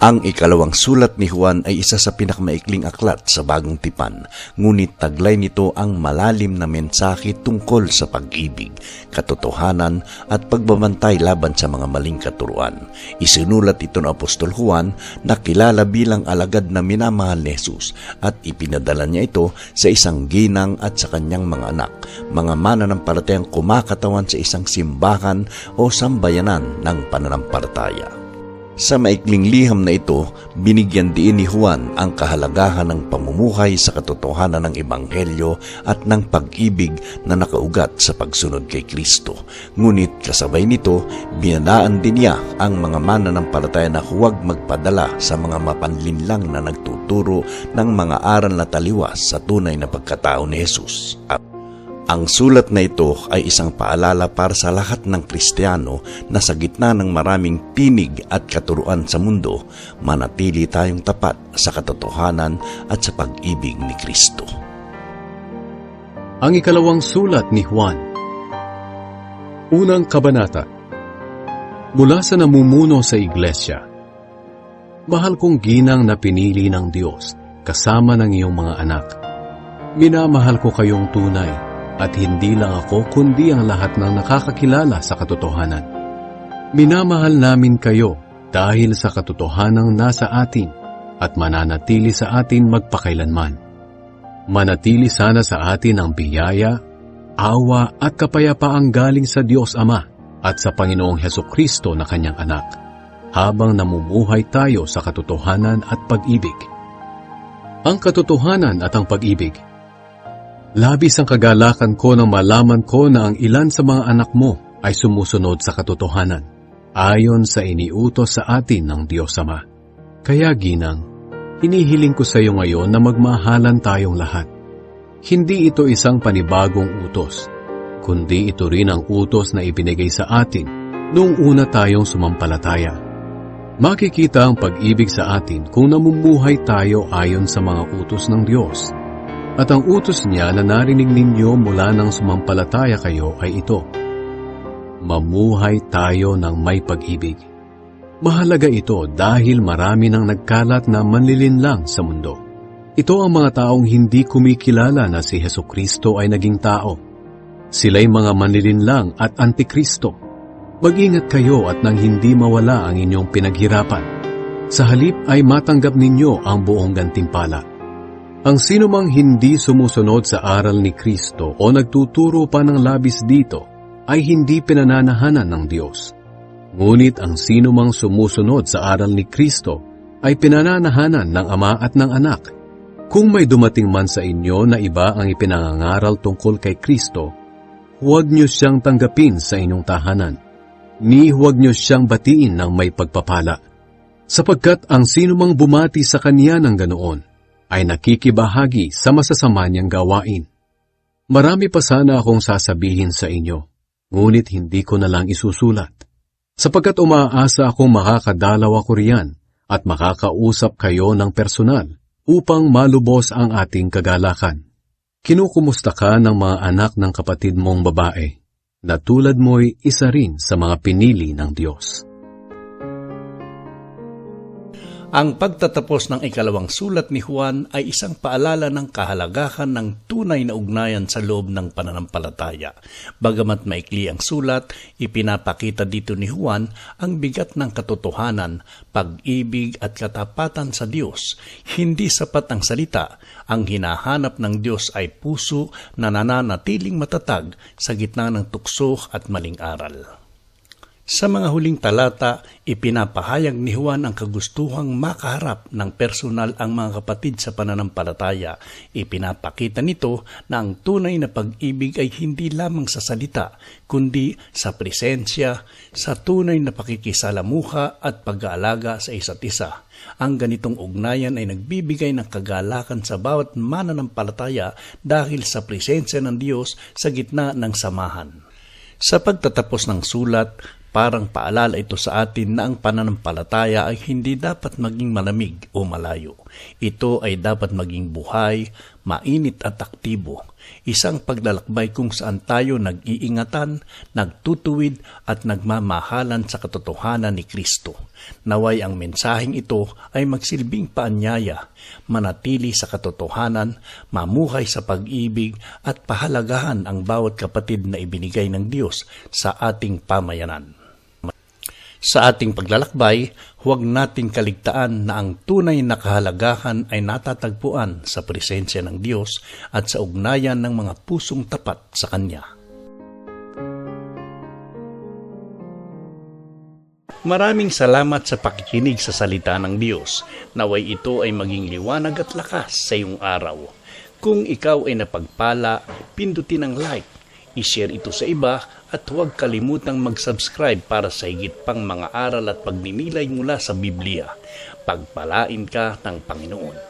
Ang ikalawang sulat ni Juan ay isa sa pinakamaikling aklat sa bagong tipan, ngunit taglay nito ang malalim na mensahe tungkol sa pag-ibig, katotohanan at pagbabantay laban sa mga maling katuruan. Isinulat ito ng Apostol Juan na kilala bilang alagad na minamahal ni Jesus at ipinadala niya ito sa isang ginang at sa kanyang mga anak, mga mananampalatayang kumakatawan sa isang simbahan o sambayanan ng pananampalataya. Sa maikling liham na ito, binigyan din ni Juan ang kahalagahan ng pamumuhay sa katotohanan ng Ebanghelyo at ng pag-ibig na nakaugat sa pagsunod kay Kristo. Ngunit kasabay nito, binanaan din niya ang mga mananampalataya na huwag magpadala sa mga mapanlinlang na nagtuturo ng mga aral na taliwas sa tunay na pagkatao ni Jesus. At ang sulat na ito ay isang paalala para sa lahat ng Kristiyano na sa gitna ng maraming tinig at katuruan sa mundo, manatili tayong tapat sa katotohanan at sa pag-ibig ni Kristo. Ang ikalawang sulat ni Juan. Unang kabanata. Mula sa namumuno sa iglesia. Mahal kong ginang na pinili ng Diyos kasama ng iyong mga anak. Minamahal ko kayong tunay at hindi lang ako kundi ang lahat ng nakakakilala sa katotohanan. Minamahal namin kayo dahil sa katotohanang nasa atin at mananatili sa atin magpakailanman. Manatili sana sa atin ang biyaya, awa at kapayapaang galing sa Diyos Ama at sa Panginoong Heso Kristo na kanyang anak, habang namumuhay tayo sa katotohanan at pag-ibig. Ang katotohanan at ang pag-ibig – Labis ang kagalakan ko nang malaman ko na ang ilan sa mga anak mo ay sumusunod sa katotohanan, ayon sa iniutos sa atin ng Diyos Ama. Kaya ginang, hinihiling ko sa iyo ngayon na magmahalan tayong lahat. Hindi ito isang panibagong utos, kundi ito rin ang utos na ibinigay sa atin noong una tayong sumampalataya. Makikita ang pag-ibig sa atin kung namumuhay tayo ayon sa mga utos ng Diyos at ang utos niya na narinig ninyo mula ng sumampalataya kayo ay ito. Mamuhay tayo ng may pag-ibig. Mahalaga ito dahil marami nang nagkalat na manlilinlang sa mundo. Ito ang mga taong hindi kumikilala na si Heso Kristo ay naging tao. Sila'y mga manlilinlang at antikristo. Mag-ingat kayo at nang hindi mawala ang inyong pinaghirapan. Sa halip ay matanggap ninyo ang buong gantimpala. Ang sinumang hindi sumusunod sa aral ni Kristo o nagtuturo pa ng labis dito ay hindi pinananahanan ng Diyos. Ngunit ang sinumang sumusunod sa aral ni Kristo ay pinananahanan ng Ama at ng Anak. Kung may dumating man sa inyo na iba ang ipinangangaral tungkol kay Kristo, huwag niyo siyang tanggapin sa inyong tahanan, ni huwag niyo siyang batiin ng may pagpapala. Sapagkat ang sinumang bumati sa kanya ng ganoon, ay nakikibahagi sa masasama niyang gawain. Marami pa sana akong sasabihin sa inyo, ngunit hindi ko na lang isusulat. Sapagkat umaasa akong makakadalaw ako riyan at makakausap kayo ng personal upang malubos ang ating kagalakan. Kinukumusta ka ng mga anak ng kapatid mong babae na tulad mo'y isa rin sa mga pinili ng Diyos. Ang pagtatapos ng ikalawang sulat ni Juan ay isang paalala ng kahalagahan ng tunay na ugnayan sa loob ng pananampalataya. Bagamat maikli ang sulat, ipinapakita dito ni Juan ang bigat ng katotohanan, pag-ibig at katapatan sa Diyos. Hindi sapat ang salita. Ang hinahanap ng Diyos ay puso na nananatiling matatag sa gitna ng tukso at maling aral. Sa mga huling talata, ipinapahayag ni Juan ang kagustuhang makaharap ng personal ang mga kapatid sa pananampalataya. Ipinapakita nito na ang tunay na pag-ibig ay hindi lamang sa salita, kundi sa presensya, sa tunay na pakikisalamuha at pag-aalaga sa isa't isa. Ang ganitong ugnayan ay nagbibigay ng kagalakan sa bawat mananampalataya dahil sa presensya ng Diyos sa gitna ng samahan. Sa pagtatapos ng sulat, Parang paalala ito sa atin na ang pananampalataya ay hindi dapat maging malamig o malayo. Ito ay dapat maging buhay, mainit at aktibo. Isang paglalakbay kung saan tayo nag-iingatan, nagtutuwid at nagmamahalan sa katotohanan ni Kristo. Naway ang mensaheng ito ay magsilbing paanyaya, manatili sa katotohanan, mamuhay sa pag-ibig at pahalagahan ang bawat kapatid na ibinigay ng Diyos sa ating pamayanan. Sa ating paglalakbay, huwag nating kaligtaan na ang tunay na kahalagahan ay natatagpuan sa presensya ng Diyos at sa ugnayan ng mga pusong tapat sa Kanya. Maraming salamat sa pakikinig sa salita ng Diyos. Naway ito ay maging liwanag at lakas sa iyong araw. Kung ikaw ay napagpala, pindutin ang like, i-share ito sa iba at huwag kalimutang mag-subscribe para sa higit pang mga aral at pagninilay mula sa Biblia. Pagpalain ka ng Panginoon.